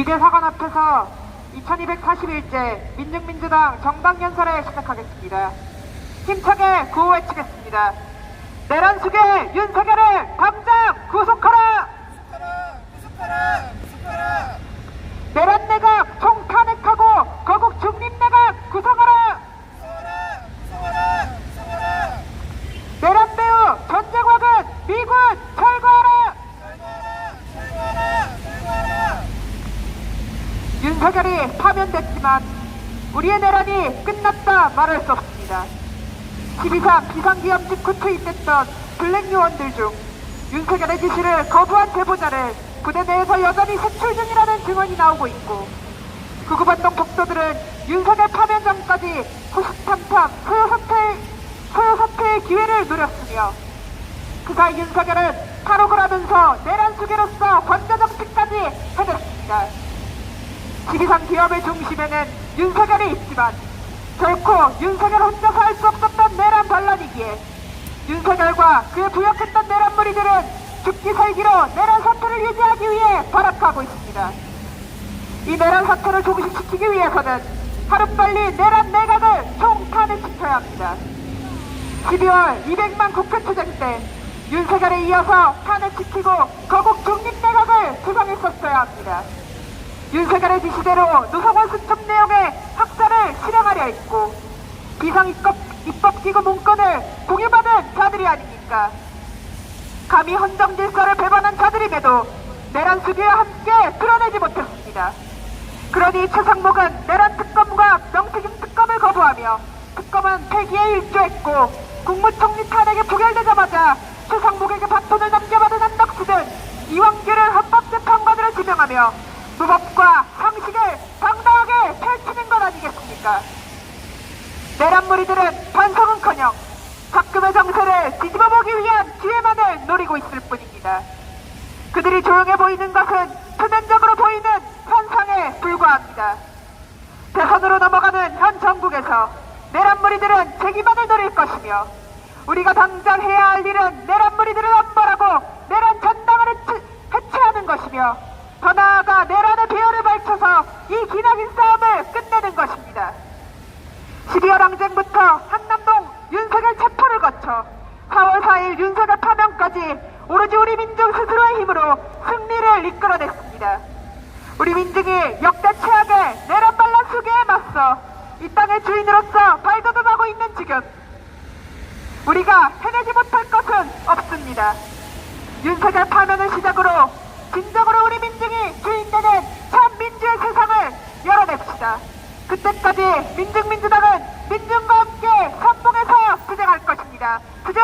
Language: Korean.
미대사관 앞에서 2241제 민중민주당 정당연설을 시작하겠습니다. 힘차게 구호 외치겠습니다. 내란 숙의 윤석열을 당장 구속하라! 구속하라! 구속하라! 내란 내각 총탄핵하고 거국 중립내각 구성하라! 구속하라! 구속하라! 구속하라! 내란 배후 전쟁화근 미군 철거하라! 철거하라! 철거하라! 철거하라! 윤석열이 파면됐지만 우리의 내란이 끝났다 말할 수 없습니다. 12.3 비상기업 직후 투입됐던 블랙 요원들 중 윤석열의 지시를 거부한 제보자를 부대 내에서 여전히 색출 중이라는 증언이 나오고 있고 구구반동 독도들은 윤석열 파면 전까지 호시탐탐 소요사퇴의 기회를 노렸으며 그 사이 윤석열은 탈옥을 하면서 내란 수계로서 권좌정치까지 해냈습니다. 지리산 기업의 중심에는 윤석열이 있지만 결코 윤석열 혼자서 할 수 없었던 내란 반란이기에 윤석열과 그에 부역했던 내란 무리들은 죽기 살기로 내란 사태를 유지하기 위해 발악하고 있습니다. 이 내란 사태를 종식시키기 위해서는 하루빨리 내란 내각을 총탄핵시켜야 합니다. 12월 200만 국회 투쟁 때 윤석열에 이어서 탄핵시키고 거국 중립내각을 구성했었어야 합니다. 윤석열의 지시대로 노성원 수첩 내용의 학사를 실행하려 했고 비상입법 입법기구 문건을 공유받은 자들이 아닙니까? 감히 헌정 질서를 배반한 자들임에도 내란 수비와 함께 드러내지 못했습니다. 그러니 최상목은 내란 특검과 명태균 특검을 거부하며 특검은 폐기에 일조했고 국무총리 탄핵이 부결되자마자 최상목에게 바톤을 넘겨받은 한덕수는 이왕규를 헌법재판관으로 지명하며 무법과 상식을 당당하게 펼치는 것 아니겠습니까? 내란 무리들은 반성은커녕 작금의 정세를 뒤집어보기 위한 기회만을 노리고 있을 뿐입니다. 그들이 조용해 보이는 것은 표면적으로 보이는 현상에 불과합니다. 대선으로 넘어가는 현 정국에서 내란 무리들은 재기만을 노릴 것이며 우리가 당장 해야 할 일은 내란 무리들을 엄벌하고 내란 전당을 해체하는 것이며 더 나아가 내란의 배열을 밝혀서 이 기나긴 싸움을 끝내는 것입니다. 12월 항쟁부터 한남동 윤석열 체포를 거쳐 4월 4일 윤석열 파면까지 오로지 우리 민중 스스로의 힘으로 승리를 이끌어냈습니다. 우리 민중이 역대 최악의 내란 반란 수계에 맞서 이 땅의 주인으로서 발돋움하고 있는 지금 우리가 해내지 못할 것은 없습니다. 윤석열 파면을 시작으로 진정으로 우리 민중이 주인되는 참 민주의 세상을 열어냅시다. 그때까지 민중민주당은 민중과 함께 선봉에서 투쟁할 것입니다. 투쟁!